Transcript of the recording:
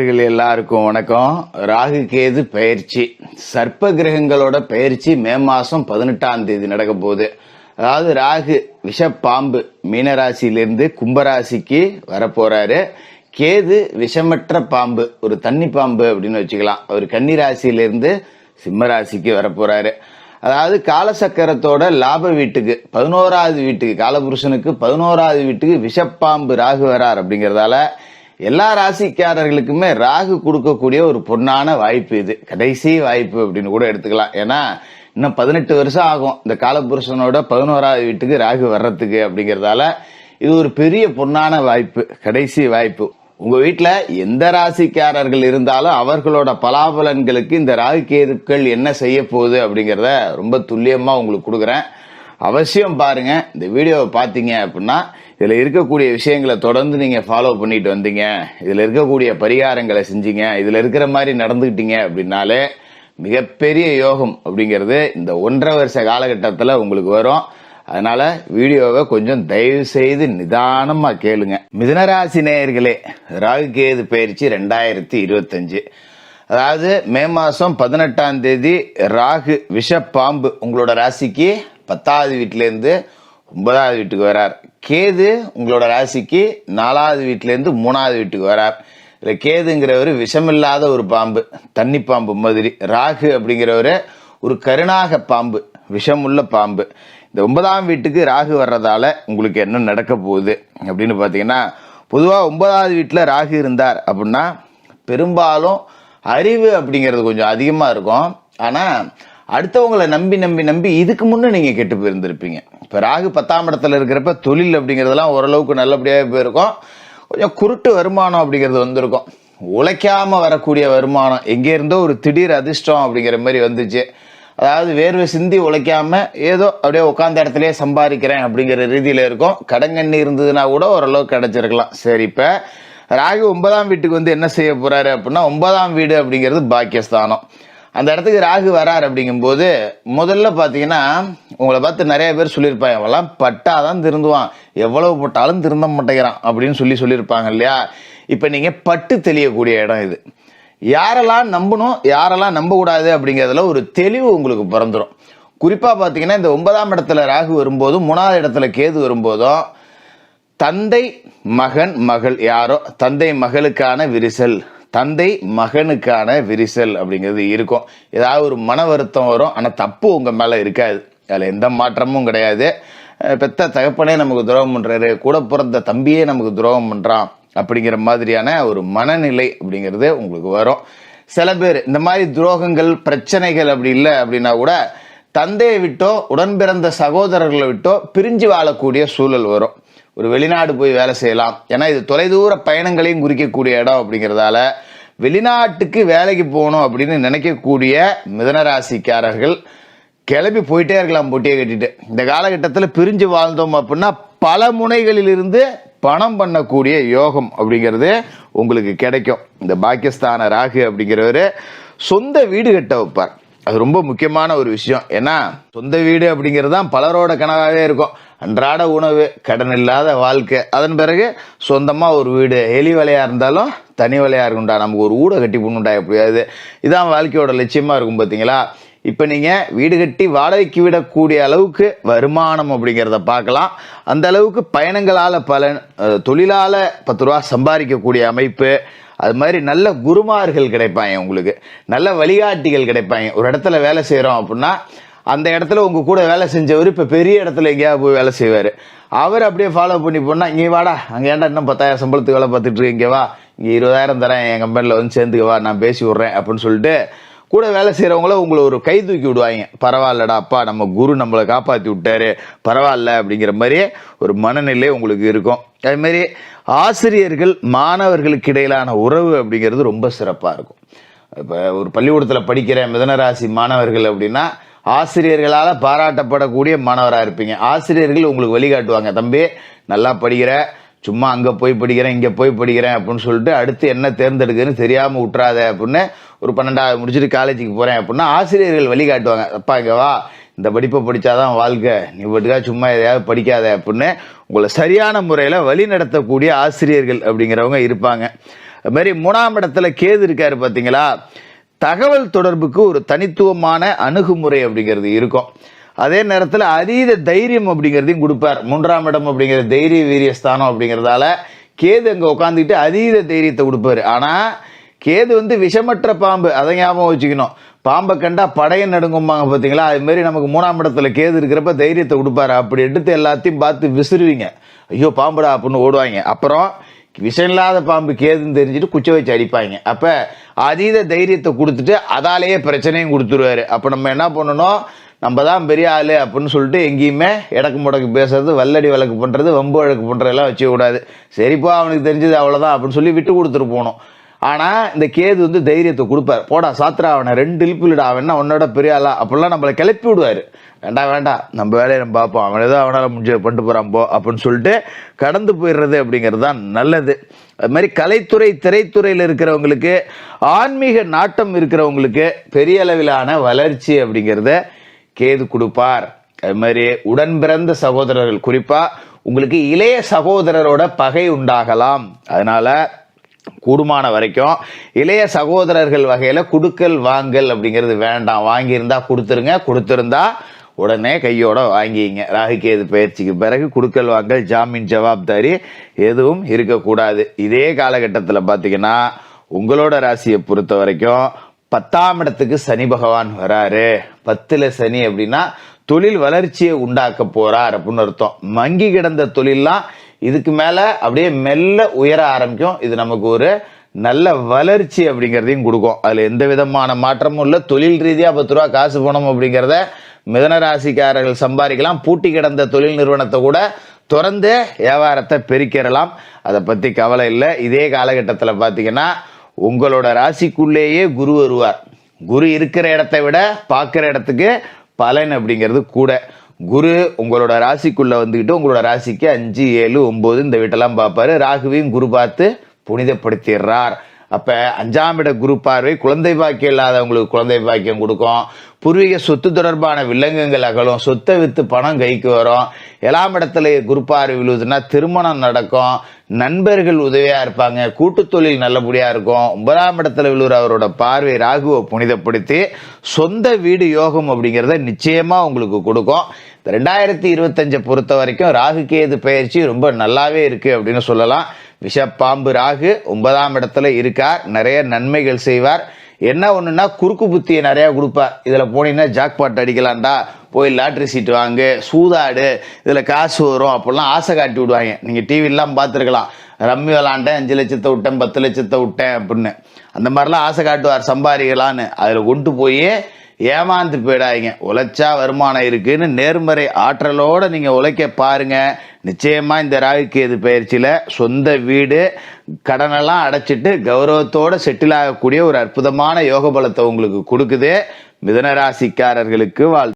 எல்லாருக்கும் வணக்கம். ராகு கேது பயிற்சி. சர்ப்ப கிரகங்களோட பயிற்சி மே மாசம் பதினெட்டாம் தேதி நடக்க போகுது. அதாவது ராகு விஷப்பாம்பு மீனராசியிலிருந்து கும்பராசிக்கு வரப்போறாரு. கேது விஷமற்ற பாம்பு ஒரு தண்ணி பாம்பு அப்படின்னு வச்சுக்கலாம். அவர் கன்னிராசியிலிருந்து சிம்மராசிக்கு வரப்போறாரு. அதாவது காலசக்கரத்தோட லாப வீட்டுக்கு பதினோராவது வீட்டுக்கு காலபுருஷனுக்கு பதினோராவது வீட்டுக்கு விஷப்பாம்பு ராகு வரார் அப்படிங்கிறதால எல்லா ராசிக்காரர்களுக்குமே ராகு கொடுக்கக்கூடிய ஒரு பொன்னான வாய்ப்பு இது. கடைசி வாய்ப்பு அப்படின்னு கூட எடுத்துக்கலாம். ஏன்னா இன்னும் பதினெட்டு வருஷம் ஆகும். இந்த காலபுருஷனோட பதினோராவது வீட்டுக்கு ராகு வர்றதுக்கு அப்படிங்கிறதால இது ஒரு பெரிய பொன்னான வாய்ப்பு கடைசி வாய்ப்பு. உங்க வீட்டில் எந்த ராசிக்காரர்கள் இருந்தாலும் அவர்களோட பலாபலன்களுக்கு இந்த ராகு கேதுக்கள் என்ன செய்ய போகுது அப்படிங்கிறத ரொம்ப துல்லியமா உங்களுக்கு கொடுக்குறேன். அவசியம் பாருங்க. இந்த வீடியோவை பார்த்தீங்க அப்படின்னா இதில் இருக்கக்கூடிய விஷயங்களை தொடர்ந்து நீங்கள் ஃபாலோ பண்ணிட்டு வந்தீங்க. இதில் இருக்கக்கூடிய பரிகாரங்களை செஞ்சீங்க. இதில் இருக்கிற மாதிரி நடந்துக்கிட்டீங்க அப்படின்னாலே மிகப்பெரிய யோகம் அப்படிங்கிறது இந்த ஒன்றரை வருஷ காலகட்டத்தில் உங்களுக்கு வரும். அதனால வீடியோவை கொஞ்சம் தயவு செய்து நிதானமாக கேளுங்க. மிதனராசி நேயர்களே ராகு கேது பயிற்சி ரெண்டாயிரத்தி இருபத்தஞ்சு. அதாவது மே மாதம் பதினெட்டாம் தேதி ராகு விஷப்பாம்பு உங்களோட ராசிக்கு பத்தாவது வீட்டிலேருந்து ஒன்பதாவது வீட்டுக்கு வரார். கேது உங்களோட ராசிக்கு நாலாவது வீட்டிலேருந்து மூணாவது வீட்டுக்கு வரார். இல்லை கேதுங்கிறவர் விஷமில்லாத ஒரு பாம்பு தண்ணி பாம்பு மாதிரி. ராகு அப்படிங்கிறவர் ஒரு கருணாக பாம்பு விஷமுள்ள பாம்பு. இந்த ஒன்பதாம் வீட்டுக்கு ராகு வர்றதால உங்களுக்கு என்ன நடக்க போகுது அப்படின்னு பார்த்தீங்கன்னா பொதுவாக ஒன்பதாவது வீட்டில் ராகு இருந்தார் அப்படின்னா பெரும்பாலும் அறிவு அப்படிங்கிறது கொஞ்சம் அதிகமாக இருக்கும். ஆனால் அடுத்தவங்களை நம்பி நம்பி நம்பி இதுக்கு முன்னே நீங்கள் கெட்டு போயிருந்திருப்பீங்க. இப்போ ராகு பத்தாம் இடத்துல இருக்கிறப்ப தொழில் அப்படிங்கிறதெல்லாம் ஓரளவுக்கு நல்லபடியாக போயிருக்கும். கொஞ்சம் குருட்டு வருமானம் அப்படிங்கிறது வந்திருக்கும். உழைக்காமல் வரக்கூடிய வருமானம் எங்கேருந்தோ ஒரு திடீர் அதிர்ஷ்டம் அப்படிங்கிற மாதிரி வந்துச்சு. அதாவது வேர்வை சிந்தி உழைக்காமல் ஏதோ அப்படியே உட்காந்த இடத்துலையே சம்பாதிக்கிறேன் அப்படிங்கிற ரீதியில் இருக்கும். கடங்கண்ணி இருந்ததுன்னா கூட ஓரளவுக்கு கிடச்சிருக்கலாம். சரி இப்போ ராகு ஒன்பதாம் வீட்டுக்கு வந்து என்ன செய்ய போகிறாரு அப்படின்னா ஒன்பதாம் வீடு அப்படிங்கிறது பாக்கியஸ்தானம். அந்த இடத்துக்கு ராகு வரார் அப்படிங்கும்போது முதல்ல பார்த்தீங்கன்னா உங்களை பார்த்து நிறைய பேர் சொல்லியிருப்பாங்க அவெல்லாம் பட்டாதான் திருந்துவான். எவ்வளவு போட்டாலும் திருந்த மாட்டேங்கிறான் அப்படின்னு சொல்லி சொல்லியிருப்பாங்க இல்லையா? இப்போ நீங்கள் பட்டு தெளியக்கூடிய இடம் இது. யாரெல்லாம் நம்பணும் யாரெல்லாம் நம்பக்கூடாது அப்படிங்கிறதுல ஒரு தெளிவு உங்களுக்கு பிறந்துடும் குறிப்பாக பார்த்தீங்கன்னா இந்த ஒன்பதாம் இடத்துல ராகு வரும்போதும் மூணாவது இடத்துல கேது வரும்போதும் தந்தை மகன் மகள் யாரோ தந்தை மகளுக்கான விரிசல். தந்தை மகனுக்கான விரிசல் அப்படிங்கிறது இருக்கும். ஏதாவது ஒரு மன வருத்தம் வரும் ஆனால் தப்பு உங்கள் மேலே இருக்காது. அதில் எந்த மாற்றமும் கிடையாது. பெத்த தகப்பனே நமக்கு துரோகம் பண்ணுறாரு கூட பிறந்த தம்பியே நமக்கு துரோகம் பண்ணுறான் அப்படிங்கிற மாதிரியான ஒரு மனநிலை அப்படிங்கிறது உங்களுக்கு வரும். சில பேர் இந்த மாதிரி துரோகங்கள் பிரச்சனைகள் அப்படி இல்லை அப்படின்னா கூட தந்தையை விட்டோ உடன்பிறந்த சகோதரர்களை விட்டோ பிரிஞ்சு வாழக்கூடிய சூழல் வரும். ஒரு வெளிநாடு போய் வேலை செய்யலாம். ஏன்னா இது தொலைதூர பயணங்களையும் குறிக்கக்கூடிய இடம் அப்படிங்கிறதால வெளிநாட்டுக்கு வேலைக்கு போகணும் அப்படின்னு நினைக்கக்கூடிய மிதனராசிக்காரர்கள் கிளம்பி போயிட்டே இருக்கலாம் பொட்டியை கட்டிட்டு. இந்த காலகட்டத்தில் பிரிஞ்சு வாழ்ந்தோம் அப்படின்னா பல முனைகளிலிருந்து பணம் பண்ணக்கூடிய யோகம் அப்படிங்கிறது உங்களுக்கு கிடைக்கும். இந்த பாகிஸ்தான ராகு அப்படிங்கிறவர் சொந்த வீடு கட்ட வைப்பார். அது ரொம்ப முக்கியமான ஒரு விஷயம். ஏன்னா சொந்த வீடு அப்படிங்கிறது தான் பலரோட கனவாகவே இருக்கும். அன்றாட உணவு கடன் இல்லாத வாழ்க்கை. அதன் பிறகு சொந்தமாக ஒரு வீடு எலி வேலையாக இருந்தாலும் தனி வேலையாக இருக்கும்டா. நமக்கு ஒரு ஊட கட்டி போடணுண்டா எப்படியாவது. இதான் வாழ்க்கையோட லட்சியமாக இருக்கும் பார்த்தீங்களா இப்போ நீங்கள் வீடு கட்டி வாடகைக்கு விடக்கூடிய அளவுக்கு வருமானம் அப்படிங்கிறத பார்க்கலாம். அந்த அளவுக்கு பயணங்களால் பலன் தொழிலால் பத்து ரூபா சம்பாதிக்கக்கூடிய அமைப்பு. அது மாதிரி நல்ல குருமார்கள் கிடைப்பாங்க உங்களுக்கு. நல்ல வழிகாட்டிகள் கிடைப்பாங்க. ஒரு இடத்துல வேலை செய்கிறோம் அப்படின்னா அந்த இடத்துல உங்கள் கூட வேலை செஞ்சவர் இப்போ பெரிய இடத்துல எங்கேயாவது போய் வேலை செய்வார். அவர் அப்படியே ஃபாலோ பண்ணி போனால் இங்கே வாடா அங்கே ஏன்டா இன்னும் பத்தாயிரம் சம்பளத்துக்கு வேலை பார்த்துட்டு இங்கே வா இங்கே இருபதாயிரம் தரேன் என் கம்பெனியில் வந்து சேர்ந்துக்க வா நான் பேசி விட்றேன் அப்படின்னு சொல்லிட்டு கூட வேலை செய்கிறவங்கள உங்களை ஒரு கை தூக்கி விடுவாங்க. பரவாயில்லடா அப்பா நம்ம குரு நம்மளை காப்பாற்றி விட்டாரு பரவாயில்ல அப்படிங்கிற மாதிரியே ஒரு மனநிலை உங்களுக்கு இருக்கும். அதுமாரி ஆசிரியர்கள் மாணவர்களுக்கு இடையிலான உறவு அப்படிங்கிறது ரொம்ப சிறப்பாக இருக்கும். இப்போ ஒரு பள்ளிக்கூடத்தில் படிக்கிற மிதனராசி மாணவர்கள் அப்படின்னா ஆசிரியர்களால் பாராட்டப்படக்கூடிய மாணவராக இருப்பீங்க. ஆசிரியர்கள் உங்களுக்கு வழிகாட்டுவாங்க. தம்பி நல்லா படிக்கிற சும்மா அங்கே போய் படிக்கிறேன் இங்கே போய் படிக்கிறேன் அப்படின்னு சொல்லிட்டு அடுத்து என்ன தேர்ந்தெடுக்குன்னு தெரியாமல் விட்றாத அப்படின்னு ஒரு பன்னெண்டாவது முடிச்சுட்டு காலேஜுக்கு போகிறேன் அப்படின்னா ஆசிரியர்கள் வழிகாட்டுவாங்க. அப்பா இங்கே வா. இந்த படிப்பை படித்தாதான் வாழ்க்கை. நீ பட்டுக்கா சும்மா எதையாவது படிக்காத அப்படின்னு உங்களை சரியான முறையில் வழி நடத்தக்கூடிய ஆசிரியர்கள் அப்படிங்கிறவங்க இருப்பாங்க. அதுமாரி மூணாம் இடத்துல கேது இருக்காரு பார்த்தீங்களா தகவல் தொடர்புக்கு ஒரு தனித்துவமான அணுகுமுறை அப்படிங்கிறது இருக்கும். அதே நேரத்தில் அதீத தைரியம் அப்படிங்கிறதையும் கொடுப்பார். மூன்றாம் இடம் அப்படிங்கிற தைரிய வீரிய ஸ்தானம் அப்படிங்கிறதால கேது அங்கே உட்காந்துக்கிட்டு அதீத தைரியத்தை கொடுப்பாரு. ஆனால் கேது வந்து விஷமற்ற பாம்பு. அதை ஞாபகம் வச்சுக்கணும். பாம்பை கண்டா படையை நடுங்கும்பாங்க பார்த்தீங்களா அதுமாரி நமக்கு மூணாம் இடத்துல கேது இருக்கிறப்ப தைரியத்தை கொடுப்பாரு. அப்படி எடுத்து எல்லாத்தையும் பார்த்து விசிறுவீங்க. ஐயோ பாம்புடா அப்படின்னு ஓடுவாங்க. அப்புறம் விஷம் இல்லாத பாம்பு கேதுன்னு தெரிஞ்சுட்டு குச்சை வச்சு அடிப்பாங்க. அப்போ அதீத தைரியத்தை கொடுத்துட்டு அதாலேயே பிரச்சனையும் கொடுத்துருவாரு. அப்போ நம்ம என்ன பண்ணணும்? நம்ம தான் பெரிய ஆள் அப்படின்னு சொல்லிட்டு எங்கேயுமே இடக்கு முடக்கு பேசுறது வல்லடி வழக்கு பண்ணுறது வம்பு வழக்கு பண்ணுறதெல்லாம் வச்சுக்கூடாது சரிப்பா அவனுக்கு தெரிஞ்சது அவ்வளோதான் அப்படின்னு சொல்லி விட்டு கொடுத்துட்டு போகணும். ஆனால் இந்த கேது வந்து தைரியத்தை கொடுப்பார். போடா சாத்திரா அவனை. ரெண்டு இழுப்புலடா அவன் உன்னோட பெரிய ஆளா? அப்படிலாம் நம்மளை கிளப்பி விடுவார். வேண்டாம் வேண்டாம் நம்ம வேலையை நம்ம பார்ப்போம். அவன் ஏதோ அவனால் முடிஞ்ச பண்ணிட்டு போகிறான் போ அப்படின்னு சொல்லிட்டு கடந்து போயிடுறது அப்படிங்கிறது தான் நல்லது. அது மாதிரி கலைத்துறை திரைத்துறையில் இருக்கிறவங்களுக்கு ஆன்மீக நாட்டம் இருக்கிறவங்களுக்கு பெரிய அளவிலான வளர்ச்சி அப்படிங்கிறத கேது கொடுப்பார். அது மாதிரி உடன் பிறந்த சகோதரர்கள் குறிப்பாக உங்களுக்கு இளைய சகோதரரோட பகை உண்டாகலாம். அதனால கூடுமான வரைக்கும் இளைய சகோதரர்கள் வகையில் குடுக்கல் வாங்கல் அப்படிங்கிறது வேண்டாம். வாங்கியிருந்தா கொடுத்துருங்க கொடுத்துருந்தா உடனே கையோட வாங்கிங்க. ராகுகேது பயிற்சிக்கு பிறகு குடுக்கல் வாங்கல் ஜாமீன் ஜவாப்தாரி எதுவும் இருக்கக்கூடாது. இதே காலகட்டத்தில் பார்த்தீங்கன்னா உங்களோட ராசியை பொறுத்த வரைக்கும் பத்தாம் இடத்துக்கு சனி பகவான் வராரு. பத்தில் சனி அப்படின்னா தொழில் வளர்ச்சியை உண்டாக்க போகிறார் அப்படின்னு அர்த்தம். மங்கி கிடந்த தொழிலெலாம் இதுக்கு மேலே அப்படியே மெல்ல உயர ஆரம்பிக்கும். இது நமக்கு ஒரு நல்ல வளர்ச்சி அப்படிங்கிறதையும் கொடுக்கும். அதில் எந்த விதமான மாற்றமும் இல்லை. தொழில் ரீதியாக பத்து ரூபா காசு போனோம் அப்படிங்கிறத மிதன ராசிக்காரர்கள் சம்பாதிக்கலாம். பூட்டி கிடந்த தொழில் நிறுவனத்தை கூட திறந்து வியாபாரத்தை பெருக்கிறலாம் அதை பற்றி கவலை இல்லை. இதே காலகட்டத்தில் பார்த்தீங்கன்னா உங்களோட ராசிக்குள்ளேயே குரு வருவார். குரு இருக்கிற இடத்த விட பார்க்குற இடத்துக்கு பலன் அப்படிங்கிறது கூட. குரு உங்களோட ராசிக்குள்ள வந்துக்கிட்டு உங்களோட ராசிக்கு அஞ்சு ஏழு ஒம்பது இந்த வீட்டெல்லாம் பார்ப்பாரு. ராகுவையும் குரு பார்த்து புனிதப்படுத்திடுறார். அப்போ அஞ்சாம் இட குரு பார்வை குழந்தை பாக்கியம் இல்லாதவங்களுக்கு குழந்தை பாக்கியம் கொடுக்கும். பூர்வீக சொத்து தொடர்பான வில்லங்கங்கள் அகலும். சொத்தை விற்று பணம் கைக்கு வரும். ஏழாம் இடத்துல குரு பார்வை விழுதுன்னா திருமணம் நடக்கும். நண்பர்கள் உதவியாக இருப்பாங்க. கூட்டு தொழில் நல்லபடியாக இருக்கும். ஒன்பதாம் இடத்துல விழுற அவரோட பார்வை ராகுவை புனிதப்படுத்தி சொந்த வீடு யோகம் அப்படிங்கிறத நிச்சயமாக உங்களுக்கு கொடுக்கும். இந்த ரெண்டாயிரத்தி இருபத்தஞ்சை பொறுத்த வரைக்கும் ராகு கேது பயிற்சி ரொம்ப நல்லாவே இருக்குது அப்படின்னு சொல்லலாம். விஷப்பாம்பு ராகு ஒன்பதாம் இடத்துல இருக்கார். நிறைய நன்மைகள் செய்வார். என்ன ஒன்றுனா குறுக்கு புத்தியை நிறையா கொடுப்பார். இதில் போனீங்கன்னா ஜாக்பாட் அடிக்கலாம்டா. போய் லாட்ரி சீட்டு வாங்கு சூதாடு இதில் காசு வரும் அப்படிலாம் ஆசை காட்டி விடுவாங்க. நீங்கள் டிவிலாம் பார்த்துருக்கலாம். ரம்மி விளாண்டேன் அஞ்சு லட்சத்தை விட்டேன் பத்து லட்சத்தை விட்டேன் அப்படின்னு. அந்த மாதிரிலாம் ஆசை காட்டுவார் சம்பாதிக்கலான்னு அதில் கொண்டு போய் ஏமாந்து போயிடாதீங்க. உழைச்சா வருமானம் இருக்குன்னு நேர்மறை ஆற்றலோடு நீங்கள் உழைக்க பாருங்க. நிச்சயமாக இந்த ராகுகேது பயிற்சியில் சொந்த வீடு கடனெல்லாம் அடைச்சிட்டு கௌரவத்தோட செட்டில் ஆகக்கூடிய ஒரு அற்புதமான யோக பலத்தை உங்களுக்கு கொடுக்குது. மிதனராசிக்காரர்களுக்கு வாழ்